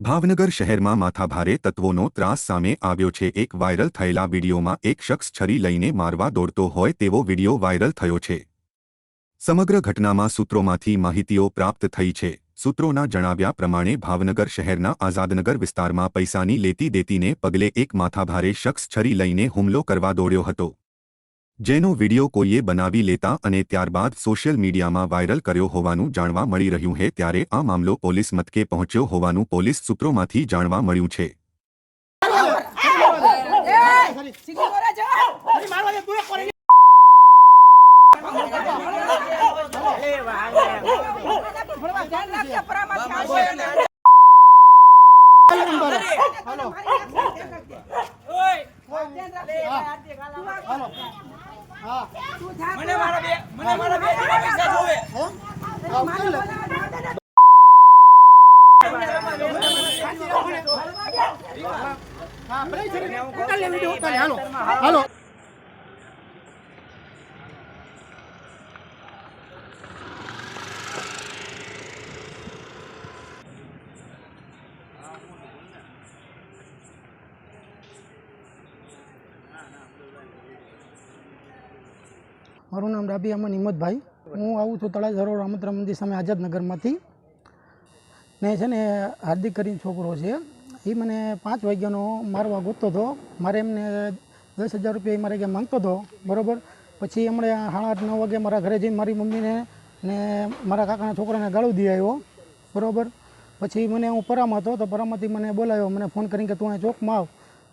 ભાવનગર શહેરમાં માથાભારે તત્વોનો ત્રાસ સામે આવ્યો છે. એક વાયરલ થયેલા વિડીયોમાં એક શખ્સ છરી લઈને મારવા દોડતો હોય તેવો વીડિયો વાયરલ થયો છે. સમગ્ર ઘટનામાં સૂત્રોમાંથી માહિતીઓ પ્રાપ્ત થઈ છે. સૂત્રોના જણાવ્યા પ્રમાણે ભાવનગર શહેરના આઝાદનગર વિસ્તારમાં પૈસાની લેતી દેતીને પગલે એક માથાભારે શખ્સ છરી લઈને હુમલો કરવા દોડ્યો હતો. જેનો વીડિયો કોઈએ બનાવી લેતા અને ત્યારબાદ સોશિયલ મીડિયામાં વાયરલ કર્યો હોવાનું જાણવા મળી રહ્યું છે ત્યારે આ મામલો પોલીસ મથકે પહોંચ્યો હોવાનું પોલીસ સૂત્રોમાંથી જાણવા મળ્યું છે. સીધી ધ્યાન મને મારા બે મને મારા બે જણા પૈસા જોવે. ને. હાલો. મારું નામ રાબી અમન હિંમતભાઈ. હું આવું છું તળાજ હરોળ રામોત્તરા મંદિર સામે આઝાદનગરમાંથી ને છે ને, હાર્દિક કરીને છોકરો છે. એ મને પાંચ વાગ્યાનો મારવા ગોતતો હતો. મારે એમને દસ હજાર રૂપિયા એ મારે ક્યાં માંગતો હતો. બરાબર? પછી એમણે સાડા આઠ, નવ વાગે મારા ઘરે જઈને મારી મમ્મીને ને મારા કાકાના છોકરાને ગાળું દઈ આવ્યો બરાબર? પછી મને હું પરામાં હતો તો પરામાંથી મને બોલાવ્યો મને ફોન કરીને કે તું અહીંયા ચોકમાં આવ.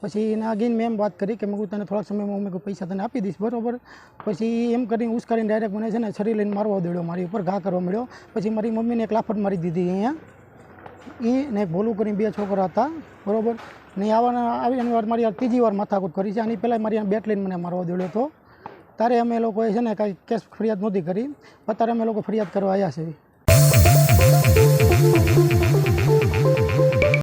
પછી નાગીન મેં એમ વાત કરી કે મેં તને થોડાક સમયમાં મેં પૈસા તને આપી દઈશ, બરાબર? પછી એમ કરીને ઉશ્કારીને ડાયરેક્ટ મને છે ને છરી લઈને મારવા દેડ્યો, મારી ઉપર ઘા કરવા મળ્યો. પછી મારી મમ્મીને એક લાફટ મારી દીધી અહીંયા. એ ને ભોલું કરીને બે છોકરા હતા, બરાબર? ને આવવાના આવી એની વાર મારી ત્રીજી વાર માથાકૂટ કરી છે, આની પહેલાં મારી બેટ લઈને મને મારવા દેડ્યો હતો. ત્યારે અમે લોકોએ છે ને કાંઈ કેસ ફરિયાદ નહોતી કરી. અત્યારે અમે લોકો ફરિયાદ કરવા આવ્યા છે.